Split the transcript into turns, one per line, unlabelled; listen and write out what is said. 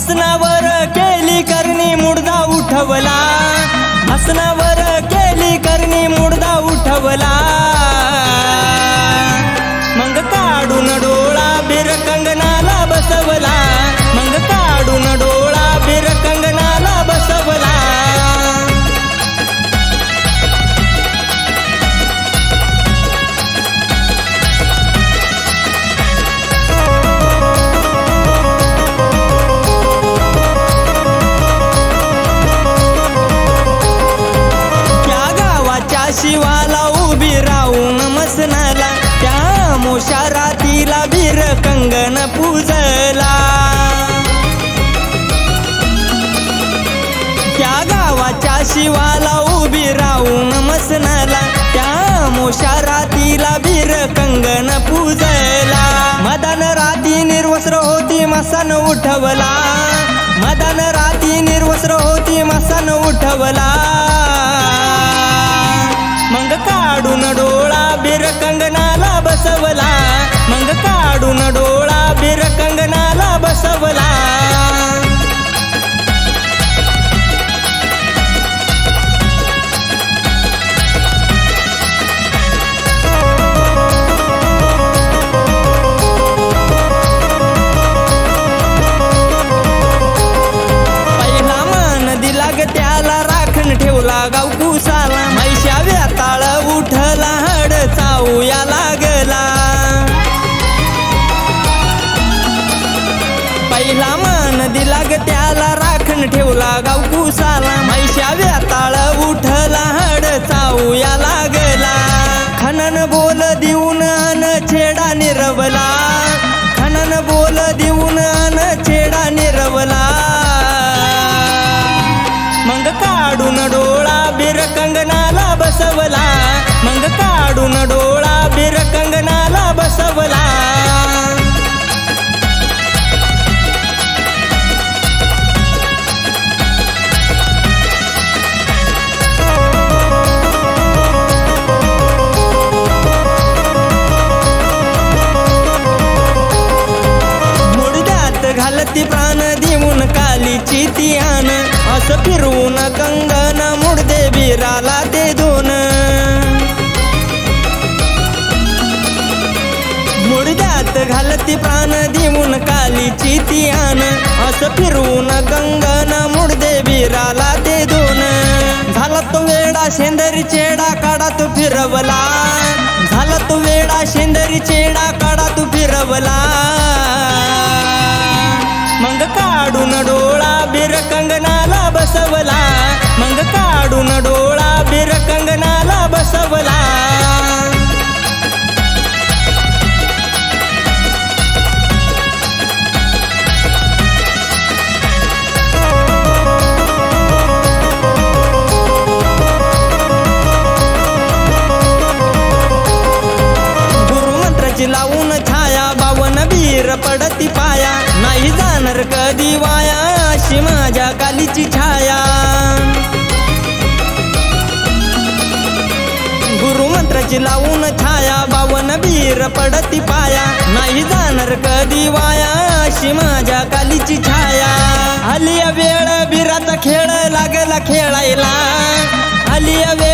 हसनावर केली करणी मुडदा उठवला. हसनावर केली करणी मुडदा उठवला. रातीला कंगन पूजला. त्या गावाच्या शिवाला उभी राहून मसनला त्या मोशा रातीला बीर कंगन पूजला. मदन राती निर्वस्त्र होती मसन उठवला. मदन राती निर्वस्त्र होती मसन उठवला. बसवला पहिला दिला ग त्याला राखण ठेवला गाव कुसाला मैशा व्याताळ उठला हड चावूया पहिला मान दिला ग त्याला राखण ठेवला. गावकुसाला मैशा व्याताळ उठला हड चावूया ती प्राण देऊन कालीची ती आण. असं फिरवून कंगन मुडदे बिराला ते दोन. मुडद्यात घालती प्राण देऊन कालीची ती आण. असं फिरवून कंगन मुडदे बिराला ते दोन. झाला तो वेडा शेंदरी चेडा काढा तो फिरवला. झाला तो वेडा शेंदरी चेडा गुरुमंत्राची लावून छाया बावन वीर पडती पाया. नाही जाणार कधी वाया अशी माझ्या कालीची छाया. गुरुमंत्राची लावून छाया बावन वीर पडती पाया. नाही जाणार कधी वाया अशी माझ्या कालीची छाया. आली वेळ बिराचा खेळ लागला खेळायला. आली वेळ